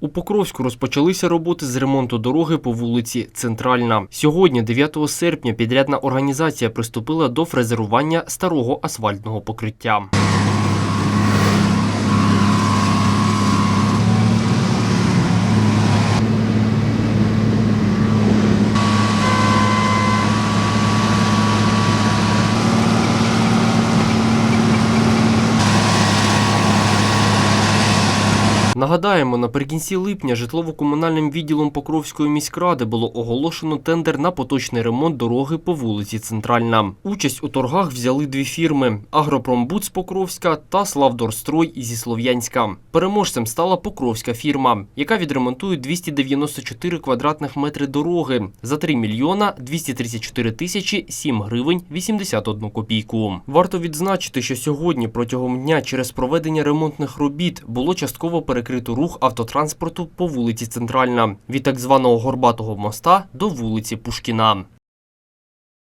У Покровську розпочалися роботи з ремонту дороги по вулиці Центральна. Сьогодні, 9 серпня, підрядна організація приступила до фрезерування старого асфальтного покриття. Нагадаємо, наприкінці липня житлово-комунальним відділом Покровської міськради було оголошено тендер на поточний ремонт дороги по вулиці Центральна. Участь у торгах взяли дві фірми: Агропромбуд з Покровська та Славдорстрой зі Слов'янська. Переможцем стала Покровська фірма, яка відремонтує 294 квадратних метри дороги за 3 мільйона 234 тисячі 7 гривень 81 копійку. Варто відзначити, що сьогодні протягом дня через проведення ремонтних робіт було частково перекрито рух автотранспорту по вулиці Центральна від так званого Горбатого моста до вулиці Пушкіна.